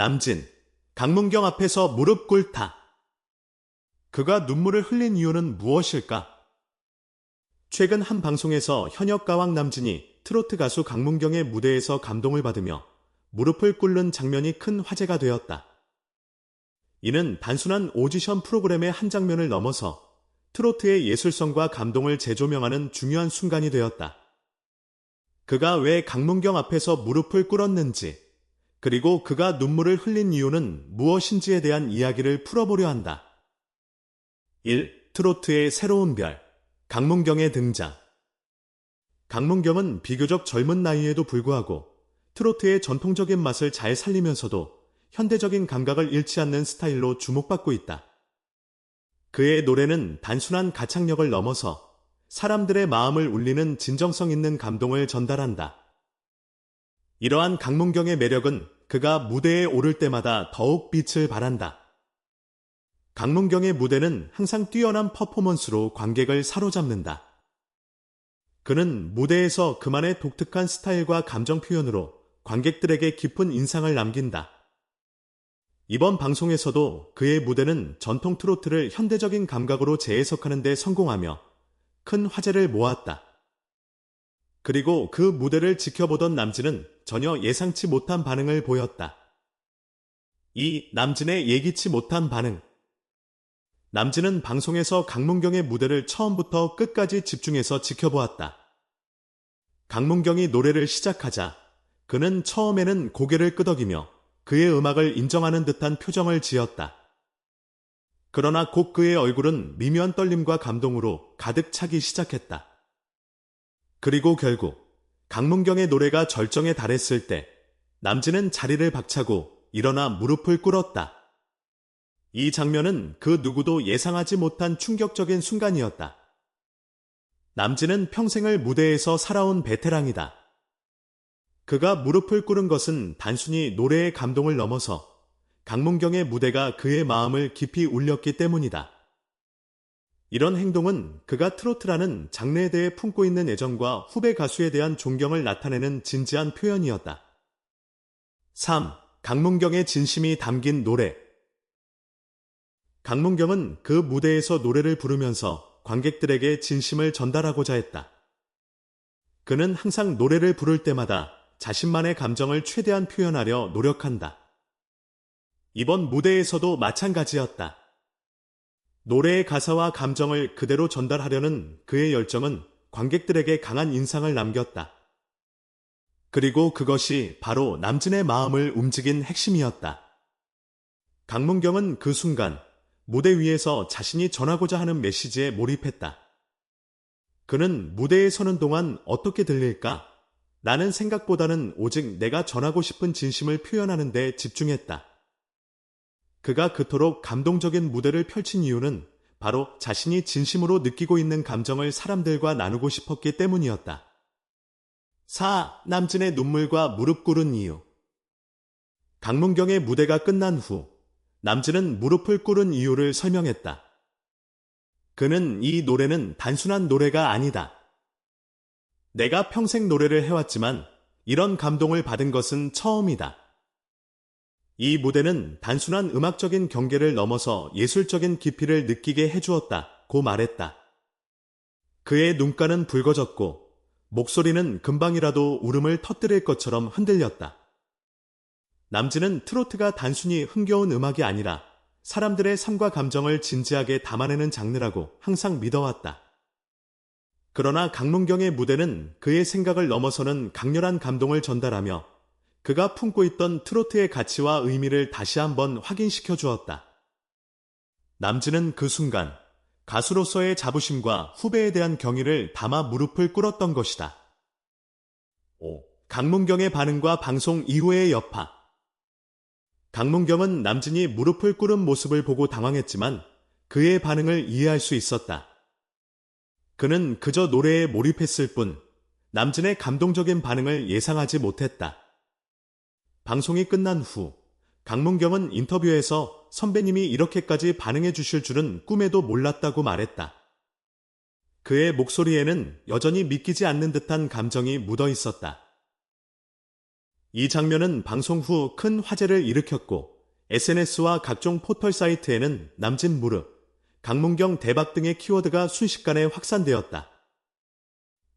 남진, 강문경 앞에서 무릎 꿇다. 그가 눈물을 흘린 이유는 무엇일까? 최근 한 방송에서 현역 가왕 남진이 트로트 가수 강문경의 무대에서 감동을 받으며 무릎을 꿇는 장면이 큰 화제가 되었다. 이는 단순한 오디션 프로그램의 한 장면을 넘어서 트로트의 예술성과 감동을 재조명하는 중요한 순간이 되었다. 그가 왜 강문경 앞에서 무릎을 꿇었는지, 그리고 그가 눈물을 흘린 이유는 무엇인지에 대한 이야기를 풀어보려 한다. 1. 트로트의 새로운 별, 강문경의 등장. 강문경은 비교적 젊은 나이에도 불구하고 트로트의 전통적인 맛을 잘 살리면서도 현대적인 감각을 잃지 않는 스타일로 주목받고 있다. 그의 노래는 단순한 가창력을 넘어서 사람들의 마음을 울리는 진정성 있는 감동을 전달한다. 이러한 강문경의 매력은 그가 무대에 오를 때마다 더욱 빛을 발한다. 강문경의 무대는 항상 뛰어난 퍼포먼스로 관객을 사로잡는다. 그는 무대에서 그만의 독특한 스타일과 감정 표현으로 관객들에게 깊은 인상을 남긴다. 이번 방송에서도 그의 무대는 전통 트로트를 현대적인 감각으로 재해석하는 데 성공하며 큰 화제를 모았다. 그리고 그 무대를 지켜보던 남진은 전혀 예상치 못한 반응을 보였다. 이 남진의 예기치 못한 반응. 남진은 방송에서 강문경의 무대를 처음부터 끝까지 집중해서 지켜보았다. 강문경이 노래를 시작하자 그는 처음에는 고개를 끄덕이며 그의 음악을 인정하는 듯한 표정을 지었다. 그러나 곧 그의 얼굴은 미묘한 떨림과 감동으로 가득 차기 시작했다. 그리고 결국 강문경의 노래가 절정에 달했을 때 남진은 자리를 박차고 일어나 무릎을 꿇었다. 이 장면은 그 누구도 예상하지 못한 충격적인 순간이었다. 남진은 평생을 무대에서 살아온 베테랑이다. 그가 무릎을 꿇은 것은 단순히 노래의 감동을 넘어서 강문경의 무대가 그의 마음을 깊이 울렸기 때문이다. 이런 행동은 그가 트로트라는 장르에 대해 품고 있는 애정과 후배 가수에 대한 존경을 나타내는 진지한 표현이었다. 3. 강문경의 진심이 담긴 노래 강문경은 그 무대에서 노래를 부르면서 관객들에게 진심을 전달하고자 했다. 그는 항상 노래를 부를 때마다 자신만의 감정을 최대한 표현하려 노력한다. 이번 무대에서도 마찬가지였다. 노래의 가사와 감정을 그대로 전달하려는 그의 열정은 관객들에게 강한 인상을 남겼다. 그리고 그것이 바로 남진의 마음을 움직인 핵심이었다. 강문경은 그 순간 무대 위에서 자신이 전하고자 하는 메시지에 몰입했다. 그는 무대에 서는 동안 어떻게 들릴까? 라는 생각보다는 오직 내가 전하고 싶은 진심을 표현하는 데 집중했다. 그가 그토록 감동적인 무대를 펼친 이유는 바로 자신이 진심으로 느끼고 있는 감정을 사람들과 나누고 싶었기 때문이었다. 4. 남진의 눈물과 무릎 꿇은 이유 강문경의 무대가 끝난 후 남진은 무릎을 꿇은 이유를 설명했다. 그는 이 노래는 단순한 노래가 아니다. 내가 평생 노래를 해왔지만 이런 감동을 받은 것은 처음이다. 이 무대는 단순한 음악적인 경계를 넘어서 예술적인 깊이를 느끼게 해주었다. 고 말했다. 그의 눈가는 붉어졌고 목소리는 금방이라도 울음을 터뜨릴 것처럼 흔들렸다. 남진은 트로트가 단순히 흥겨운 음악이 아니라 사람들의 삶과 감정을 진지하게 담아내는 장르라고 항상 믿어왔다. 그러나 강문경의 무대는 그의 생각을 넘어서는 강렬한 감동을 전달하며 그가 품고 있던 트로트의 가치와 의미를 다시 한번 확인시켜 주었다. 남진은 그 순간 가수로서의 자부심과 후배에 대한 경의를 담아 무릎을 꿇었던 것이다. 5. 강문경의 반응과 방송 이후의 여파 강문경은 남진이 무릎을 꿇은 모습을 보고 당황했지만 그의 반응을 이해할 수 있었다. 그는 그저 노래에 몰입했을 뿐 남진의 감동적인 반응을 예상하지 못했다. 방송이 끝난 후 강문경은 인터뷰에서 선배님이 이렇게까지 반응해 주실 줄은 꿈에도 몰랐다고 말했다. 그의 목소리에는 여전히 믿기지 않는 듯한 감정이 묻어 있었다. 이 장면은 방송 후 큰 화제를 일으켰고 SNS와 각종 포털 사이트에는 남진 무릎, 강문경 대박 등의 키워드가 순식간에 확산되었다.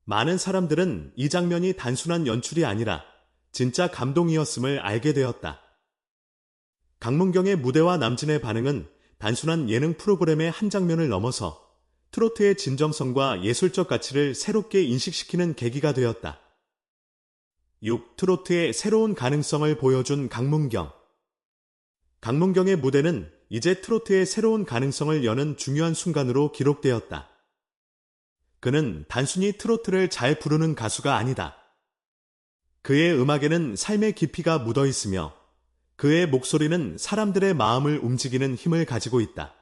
많은 사람들은 이 장면이 단순한 연출이 아니라 진짜 감동이었음을 알게 되었다. 강문경의 무대와 남진의 반응은 단순한 예능 프로그램의 한 장면을 넘어서 트로트의 진정성과 예술적 가치를 새롭게 인식시키는 계기가 되었다. 6. 트로트의 새로운 가능성을 보여준 강문경. 강문경의 무대는 이제 트로트의 새로운 가능성을 여는 중요한 순간으로 기록되었다. 그는 단순히 트로트를 잘 부르는 가수가 아니다. 그의 음악에는 삶의 깊이가 묻어 있으며 그의 목소리는 사람들의 마음을 움직이는 힘을 가지고 있다.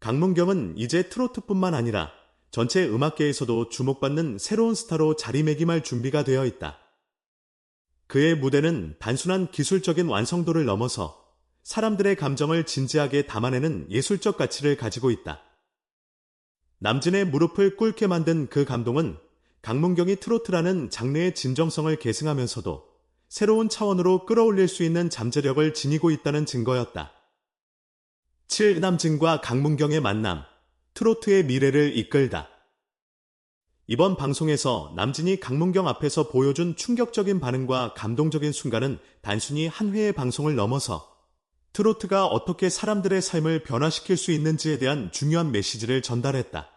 강문경은 이제 트로트뿐만 아니라 전체 음악계에서도 주목받는 새로운 스타로 자리매김할 준비가 되어 있다. 그의 무대는 단순한 기술적인 완성도를 넘어서 사람들의 감정을 진지하게 담아내는 예술적 가치를 가지고 있다. 남진의 무릎을 꿇게 만든 그 감동은 강문경이 트로트라는 장르의 진정성을 계승하면서도 새로운 차원으로 끌어올릴 수 있는 잠재력을 지니고 있다는 증거였다. 7. 남진과 강문경의 만남, 트로트의 미래를 이끌다. 이번 방송에서 남진이 강문경 앞에서 보여준 충격적인 반응과 감동적인 순간은 단순히 한 회의 방송을 넘어서 트로트가 어떻게 사람들의 삶을 변화시킬 수 있는지에 대한 중요한 메시지를 전달했다.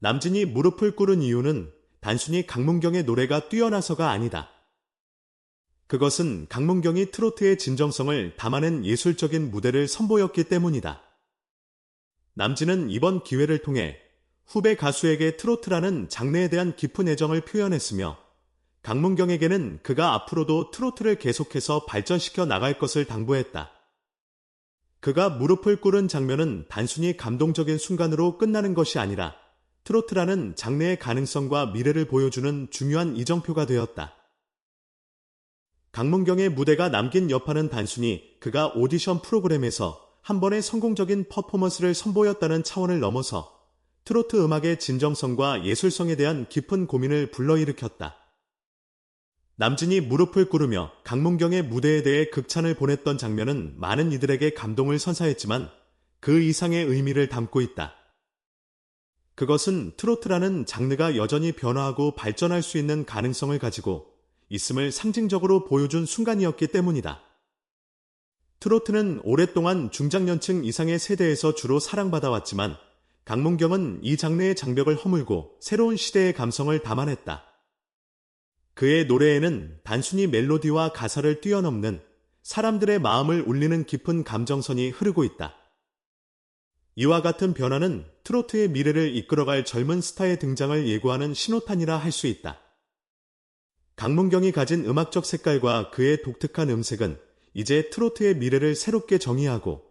남진이 무릎을 꿇은 이유는 단순히 강문경의 노래가 뛰어나서가 아니다. 그것은 강문경이 트로트의 진정성을 담아낸 예술적인 무대를 선보였기 때문이다. 남진은 이번 기회를 통해 후배 가수에게 트로트라는 장르에 대한 깊은 애정을 표현했으며 강문경에게는 그가 앞으로도 트로트를 계속해서 발전시켜 나갈 것을 당부했다. 그가 무릎을 꿇은 장면은 단순히 감동적인 순간으로 끝나는 것이 아니라 트로트라는 장르의 가능성과 미래를 보여주는 중요한 이정표가 되었다. 강문경의 무대가 남긴 여파는 단순히 그가 오디션 프로그램에서 한 번의 성공적인 퍼포먼스를 선보였다는 차원을 넘어서 트로트 음악의 진정성과 예술성에 대한 깊은 고민을 불러일으켰다. 남진이 무릎을 꿇으며 강문경의 무대에 대해 극찬을 보냈던 장면은 많은 이들에게 감동을 선사했지만 그 이상의 의미를 담고 있다. 그것은 트로트라는 장르가 여전히 변화하고 발전할 수 있는 가능성을 가지고 있음을 상징적으로 보여준 순간이었기 때문이다. 트로트는 오랫동안 중장년층 이상의 세대에서 주로 사랑받아왔지만 강문경은 이 장르의 장벽을 허물고 새로운 시대의 감성을 담아냈다. 그의 노래에는 단순히 멜로디와 가사를 뛰어넘는 사람들의 마음을 울리는 깊은 감정선이 흐르고 있다. 이와 같은 변화는 트로트의 미래를 이끌어갈 젊은 스타의 등장을 예고하는 신호탄이라 할 수 있다. 강문경이 가진 음악적 색깔과 그의 독특한 음색은 이제 트로트의 미래를 새롭게 정의하고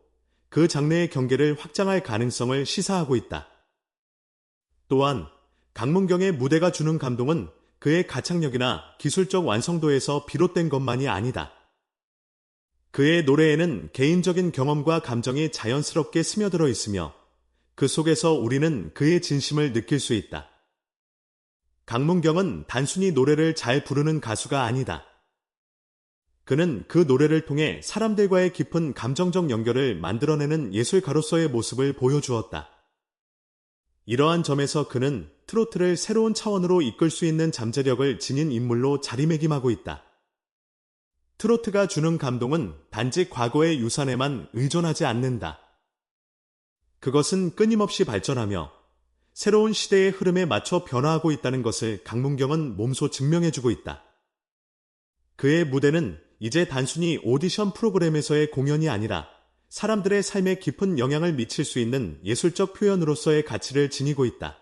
그 장르의 경계를 확장할 가능성을 시사하고 있다. 또한 강문경의 무대가 주는 감동은 그의 가창력이나 기술적 완성도에서 비롯된 것만이 아니다. 그의 노래에는 개인적인 경험과 감정이 자연스럽게 스며들어 있으며 그 속에서 우리는 그의 진심을 느낄 수 있다. 강문경은 단순히 노래를 잘 부르는 가수가 아니다. 그는 그 노래를 통해 사람들과의 깊은 감정적 연결을 만들어내는 예술가로서의 모습을 보여주었다. 이러한 점에서 그는 트로트를 새로운 차원으로 이끌 수 있는 잠재력을 지닌 인물로 자리매김하고 있다. 트로트가 주는 감동은 단지 과거의 유산에만 의존하지 않는다. 그것은 끊임없이 발전하며 새로운 시대의 흐름에 맞춰 변화하고 있다는 것을 강문경은 몸소 증명해주고 있다. 그의 무대는 이제 단순히 오디션 프로그램에서의 공연이 아니라 사람들의 삶에 깊은 영향을 미칠 수 있는 예술적 표현으로서의 가치를 지니고 있다.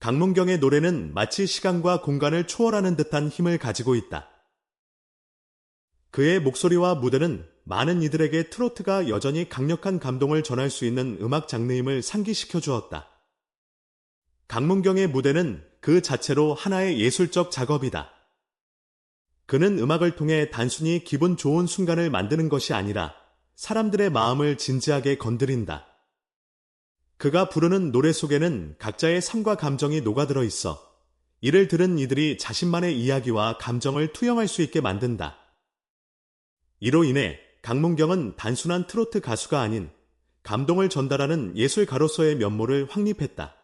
강문경의 노래는 마치 시간과 공간을 초월하는 듯한 힘을 가지고 있다. 그의 목소리와 무대는 많은 이들에게 트로트가 여전히 강력한 감동을 전할 수 있는 음악 장르임을 상기시켜 주었다. 강문경의 무대는 그 자체로 하나의 예술적 작업이다. 그는 음악을 통해 단순히 기분 좋은 순간을 만드는 것이 아니라 사람들의 마음을 진지하게 건드린다. 그가 부르는 노래 속에는 각자의 삶과 감정이 녹아들어 있어 이를 들은 이들이 자신만의 이야기와 감정을 투영할 수 있게 만든다. 이로 인해 강문경은 단순한 트로트 가수가 아닌 감동을 전달하는 예술가로서의 면모를 확립했다.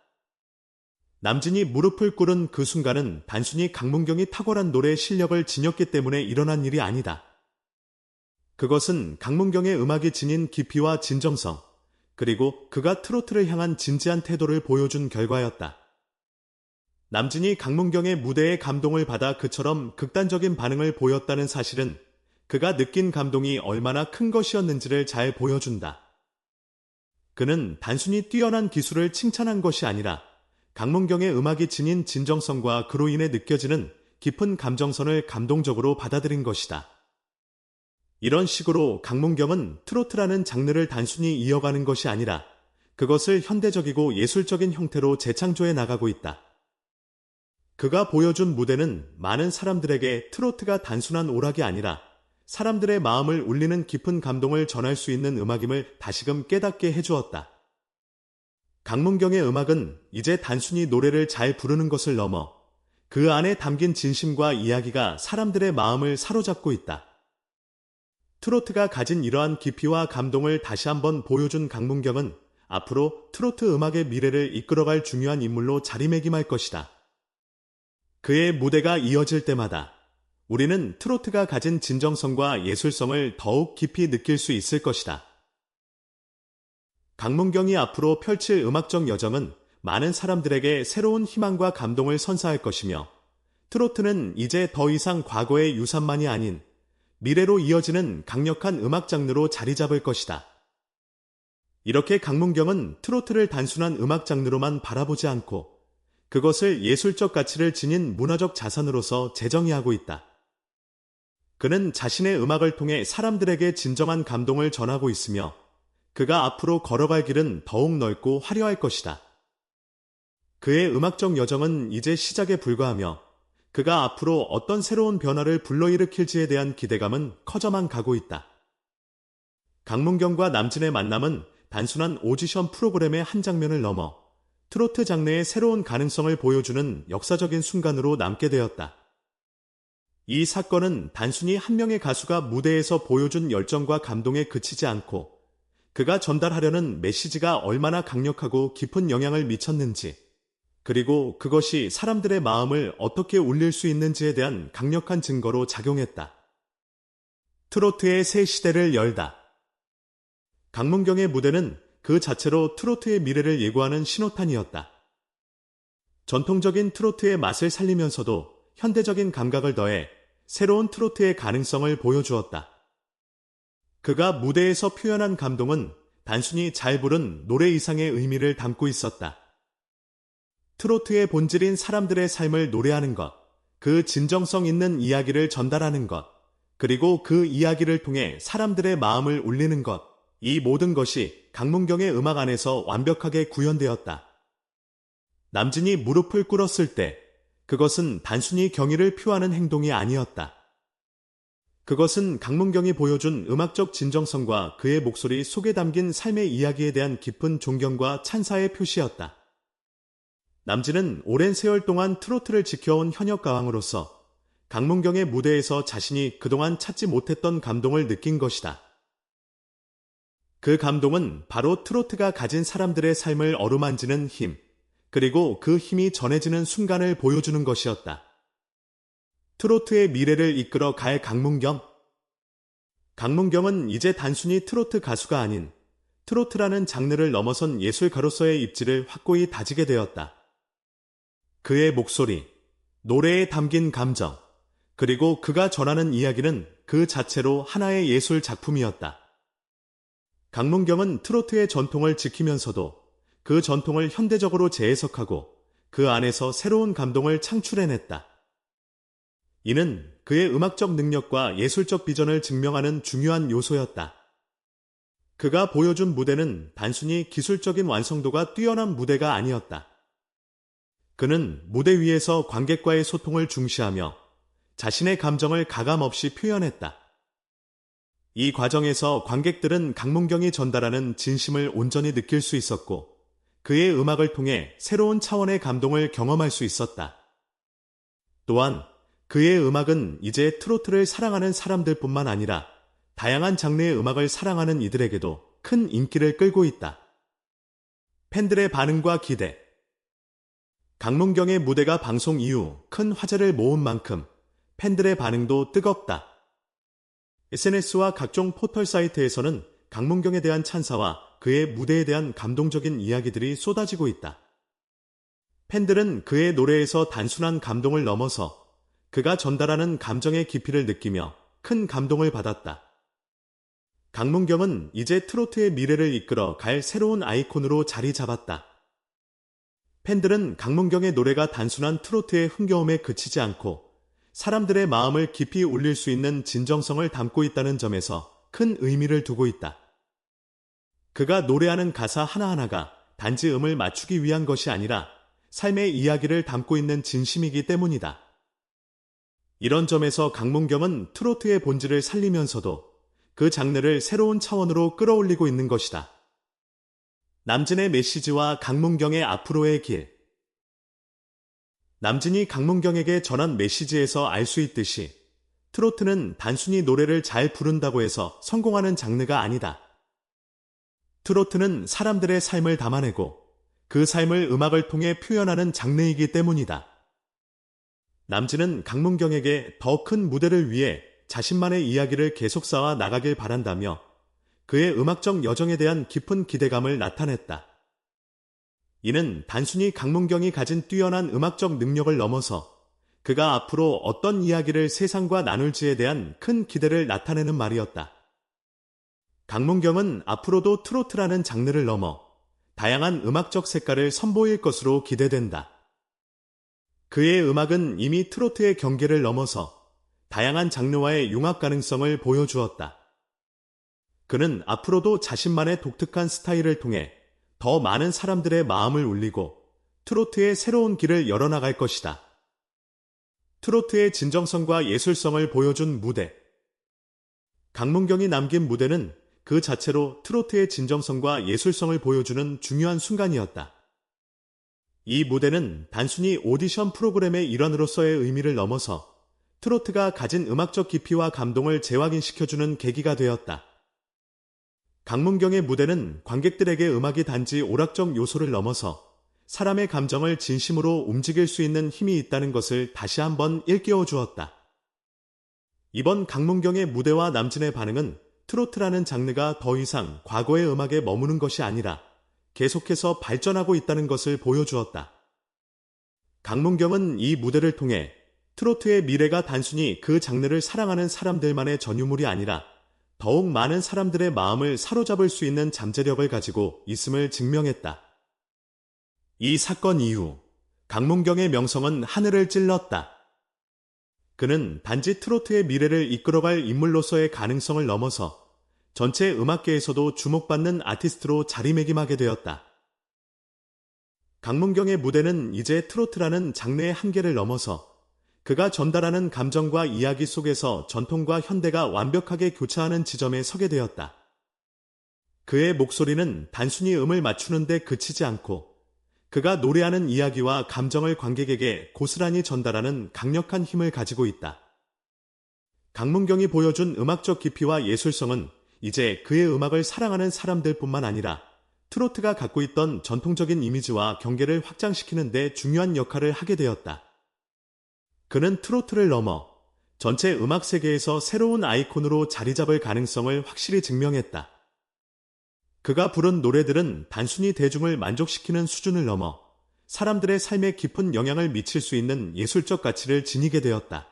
남진이 무릎을 꿇은 그 순간은 단순히 강문경이 탁월한 노래 실력을 지녔기 때문에 일어난 일이 아니다. 그것은 강문경의 음악이 지닌 깊이와 진정성, 그리고 그가 트로트를 향한 진지한 태도를 보여준 결과였다. 남진이 강문경의 무대에 감동을 받아 그처럼 극단적인 반응을 보였다는 사실은 그가 느낀 감동이 얼마나 큰 것이었는지를 잘 보여준다. 그는 단순히 뛰어난 기술을 칭찬한 것이 아니라 강문경의 음악이 지닌 진정성과 그로 인해 느껴지는 깊은 감정선을 감동적으로 받아들인 것이다. 이런 식으로 강문경은 트로트라는 장르를 단순히 이어가는 것이 아니라 그것을 현대적이고 예술적인 형태로 재창조해 나가고 있다. 그가 보여준 무대는 많은 사람들에게 트로트가 단순한 오락이 아니라 사람들의 마음을 울리는 깊은 감동을 전할 수 있는 음악임을 다시금 깨닫게 해주었다. 강문경의 음악은 이제 단순히 노래를 잘 부르는 것을 넘어 그 안에 담긴 진심과 이야기가 사람들의 마음을 사로잡고 있다. 트로트가 가진 이러한 깊이와 감동을 다시 한번 보여준 강문경은 앞으로 트로트 음악의 미래를 이끌어갈 중요한 인물로 자리매김할 것이다. 그의 무대가 이어질 때마다 우리는 트로트가 가진 진정성과 예술성을 더욱 깊이 느낄 수 있을 것이다. 강문경이 앞으로 펼칠 음악적 여정은 많은 사람들에게 새로운 희망과 감동을 선사할 것이며 트로트는 이제 더 이상 과거의 유산만이 아닌 미래로 이어지는 강력한 음악 장르로 자리 잡을 것이다. 이렇게 강문경은 트로트를 단순한 음악 장르로만 바라보지 않고 그것을 예술적 가치를 지닌 문화적 자산으로서 재정의하고 있다. 그는 자신의 음악을 통해 사람들에게 진정한 감동을 전하고 있으며 그가 앞으로 걸어갈 길은 더욱 넓고 화려할 것이다. 그의 음악적 여정은 이제 시작에 불과하며 그가 앞으로 어떤 새로운 변화를 불러일으킬지에 대한 기대감은 커져만 가고 있다. 강문경과 남진의 만남은 단순한 오디션 프로그램의 한 장면을 넘어 트로트 장르의 새로운 가능성을 보여주는 역사적인 순간으로 남게 되었다. 이 사건은 단순히 한 명의 가수가 무대에서 보여준 열정과 감동에 그치지 않고 그가 전달하려는 메시지가 얼마나 강력하고 깊은 영향을 미쳤는지 그리고 그것이 사람들의 마음을 어떻게 울릴 수 있는지에 대한 강력한 증거로 작용했다. 트로트의 새 시대를 열다. 강문경의 무대는 그 자체로 트로트의 미래를 예고하는 신호탄이었다. 전통적인 트로트의 맛을 살리면서도 현대적인 감각을 더해 새로운 트로트의 가능성을 보여주었다. 그가 무대에서 표현한 감동은 단순히 잘 부른 노래 이상의 의미를 담고 있었다. 트로트의 본질인 사람들의 삶을 노래하는 것, 그 진정성 있는 이야기를 전달하는 것, 그리고 그 이야기를 통해 사람들의 마음을 울리는 것, 이 모든 것이 강문경의 음악 안에서 완벽하게 구현되었다. 남진이 무릎을 꿇었을 때 그것은 단순히 경의를 표하는 행동이 아니었다. 그것은 강문경이 보여준 음악적 진정성과 그의 목소리 속에 담긴 삶의 이야기에 대한 깊은 존경과 찬사의 표시였다. 남진은 오랜 세월 동안 트로트를 지켜온 현역 가왕으로서 강문경의 무대에서 자신이 그동안 찾지 못했던 감동을 느낀 것이다. 그 감동은 바로 트로트가 가진 사람들의 삶을 어루만지는 힘, 그리고 그 힘이 전해지는 순간을 보여주는 것이었다. 트로트의 미래를 이끌어 갈 강문경. 강문경은 이제 단순히 트로트 가수가 아닌 트로트라는 장르를 넘어선 예술가로서의 입지를 확고히 다지게 되었다. 그의 목소리, 노래에 담긴 감정, 그리고 그가 전하는 이야기는 그 자체로 하나의 예술 작품이었다. 강문경은 트로트의 전통을 지키면서도 그 전통을 현대적으로 재해석하고 그 안에서 새로운 감동을 창출해냈다. 이는 그의 음악적 능력과 예술적 비전을 증명하는 중요한 요소였다. 그가 보여준 무대는 단순히 기술적인 완성도가 뛰어난 무대가 아니었다. 그는 무대 위에서 관객과의 소통을 중시하며 자신의 감정을 가감없이 표현했다. 이 과정에서 관객들은 강문경이 전달하는 진심을 온전히 느낄 수 있었고 그의 음악을 통해 새로운 차원의 감동을 경험할 수 있었다. 또한 그의 음악은 이제 트로트를 사랑하는 사람들 뿐만 아니라 다양한 장르의 음악을 사랑하는 이들에게도 큰 인기를 끌고 있다. 팬들의 반응과 기대. 강문경의 무대가 방송 이후 큰 화제를 모은 만큼 팬들의 반응도 뜨겁다. SNS와 각종 포털 사이트에서는 강문경에 대한 찬사와 그의 무대에 대한 감동적인 이야기들이 쏟아지고 있다. 팬들은 그의 노래에서 단순한 감동을 넘어서 그가 전달하는 감정의 깊이를 느끼며 큰 감동을 받았다. 강문경은 이제 트로트의 미래를 이끌어 갈 새로운 아이콘으로 자리 잡았다. 팬들은 강문경의 노래가 단순한 트로트의 흥겨움에 그치지 않고 사람들의 마음을 깊이 울릴 수 있는 진정성을 담고 있다는 점에서 큰 의미를 두고 있다. 그가 노래하는 가사 하나하나가 단지 음을 맞추기 위한 것이 아니라 삶의 이야기를 담고 있는 진심이기 때문이다. 이런 점에서 강문경은 트로트의 본질을 살리면서도 그 장르를 새로운 차원으로 끌어올리고 있는 것이다. 남진의 메시지와 강문경의 앞으로의 길. 남진이 강문경에게 전한 메시지에서 알 수 있듯이 트로트는 단순히 노래를 잘 부른다고 해서 성공하는 장르가 아니다. 트로트는 사람들의 삶을 담아내고 그 삶을 음악을 통해 표현하는 장르이기 때문이다. 남진은 강문경에게 더 큰 무대를 위해 자신만의 이야기를 계속 쌓아 나가길 바란다며 그의 음악적 여정에 대한 깊은 기대감을 나타냈다. 이는 단순히 강문경이 가진 뛰어난 음악적 능력을 넘어서 그가 앞으로 어떤 이야기를 세상과 나눌지에 대한 큰 기대를 나타내는 말이었다. 강문경은 앞으로도 트로트라는 장르를 넘어 다양한 음악적 색깔을 선보일 것으로 기대된다. 그의 음악은 이미 트로트의 경계를 넘어서 다양한 장르와의 융합 가능성을 보여주었다. 그는 앞으로도 자신만의 독특한 스타일을 통해 더 많은 사람들의 마음을 울리고 트로트의 새로운 길을 열어나갈 것이다. 트로트의 진정성과 예술성을 보여준 무대. 강문경이 남긴 무대는 그 자체로 트로트의 진정성과 예술성을 보여주는 중요한 순간이었다. 이 무대는 단순히 오디션 프로그램의 일환으로서의 의미를 넘어서 트로트가 가진 음악적 깊이와 감동을 재확인시켜주는 계기가 되었다. 강문경의 무대는 관객들에게 음악이 단지 오락적 요소를 넘어서 사람의 감정을 진심으로 움직일 수 있는 힘이 있다는 것을 다시 한번 일깨워 주었다. 이번 강문경의 무대와 남진의 반응은 트로트라는 장르가 더 이상 과거의 음악에 머무는 것이 아니라 계속해서 발전하고 있다는 것을 보여주었다. 강문경은 이 무대를 통해 트로트의 미래가 단순히 그 장르를 사랑하는 사람들만의 전유물이 아니라 더욱 많은 사람들의 마음을 사로잡을 수 있는 잠재력을 가지고 있음을 증명했다. 이 사건 이후 강문경의 명성은 하늘을 찔렀다. 그는 단지 트로트의 미래를 이끌어갈 인물로서의 가능성을 넘어서 전체 음악계에서도 주목받는 아티스트로 자리매김하게 되었다. 강문경의 무대는 이제 트로트라는 장르의 한계를 넘어서 그가 전달하는 감정과 이야기 속에서 전통과 현대가 완벽하게 교차하는 지점에 서게 되었다. 그의 목소리는 단순히 음을 맞추는데 그치지 않고 그가 노래하는 이야기와 감정을 관객에게 고스란히 전달하는 강력한 힘을 가지고 있다. 강문경이 보여준 음악적 깊이와 예술성은 이제 그의 음악을 사랑하는 사람들뿐만 아니라 트로트가 갖고 있던 전통적인 이미지와 경계를 확장시키는 데 중요한 역할을 하게 되었다. 그는 트로트를 넘어 전체 음악 세계에서 새로운 아이콘으로 자리 잡을 가능성을 확실히 증명했다. 그가 부른 노래들은 단순히 대중을 만족시키는 수준을 넘어 사람들의 삶에 깊은 영향을 미칠 수 있는 예술적 가치를 지니게 되었다.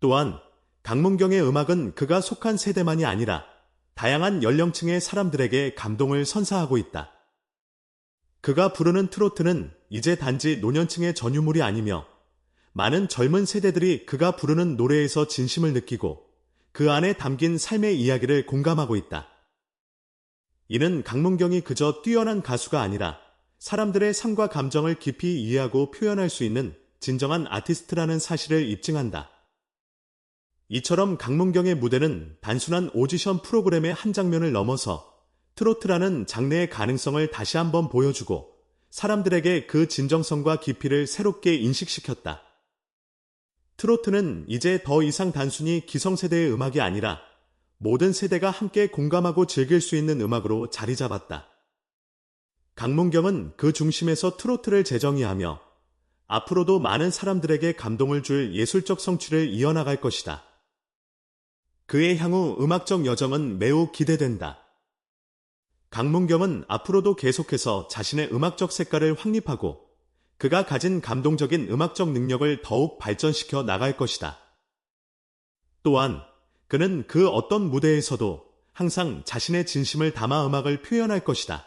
또한 강문경의 음악은 그가 속한 세대만이 아니라 다양한 연령층의 사람들에게 감동을 선사하고 있다. 그가 부르는 트로트는 이제 단지 노년층의 전유물이 아니며 많은 젊은 세대들이 그가 부르는 노래에서 진심을 느끼고 그 안에 담긴 삶의 이야기를 공감하고 있다. 이는 강문경이 그저 뛰어난 가수가 아니라 사람들의 삶과 감정을 깊이 이해하고 표현할 수 있는 진정한 아티스트라는 사실을 입증한다. 이처럼 강문경의 무대는 단순한 오디션 프로그램의 한 장면을 넘어서 트로트라는 장르의 가능성을 다시 한번 보여주고 사람들에게 그 진정성과 깊이를 새롭게 인식시켰다. 트로트는 이제 더 이상 단순히 기성세대의 음악이 아니라 모든 세대가 함께 공감하고 즐길 수 있는 음악으로 자리 잡았다. 강문경은 그 중심에서 트로트를 재정의하며 앞으로도 많은 사람들에게 감동을 줄 예술적 성취를 이어나갈 것이다. 그의 향후 음악적 여정은 매우 기대된다. 강문경은 앞으로도 계속해서 자신의 음악적 색깔을 확립하고 그가 가진 감동적인 음악적 능력을 더욱 발전시켜 나갈 것이다. 또한 그는 그 어떤 무대에서도 항상 자신의 진심을 담아 음악을 표현할 것이다.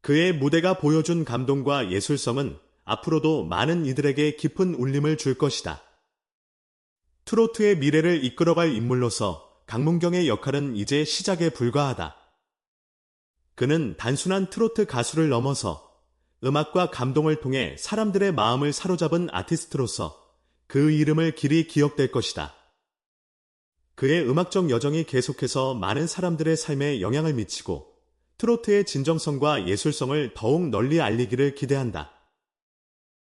그의 무대가 보여준 감동과 예술성은 앞으로도 많은 이들에게 깊은 울림을 줄 것이다. 트로트의 미래를 이끌어갈 인물로서 강문경의 역할은 이제 시작에 불과하다. 그는 단순한 트로트 가수를 넘어서 음악과 감동을 통해 사람들의 마음을 사로잡은 아티스트로서 그 이름을 길이 기억될 것이다. 그의 음악적 여정이 계속해서 많은 사람들의 삶에 영향을 미치고 트로트의 진정성과 예술성을 더욱 널리 알리기를 기대한다.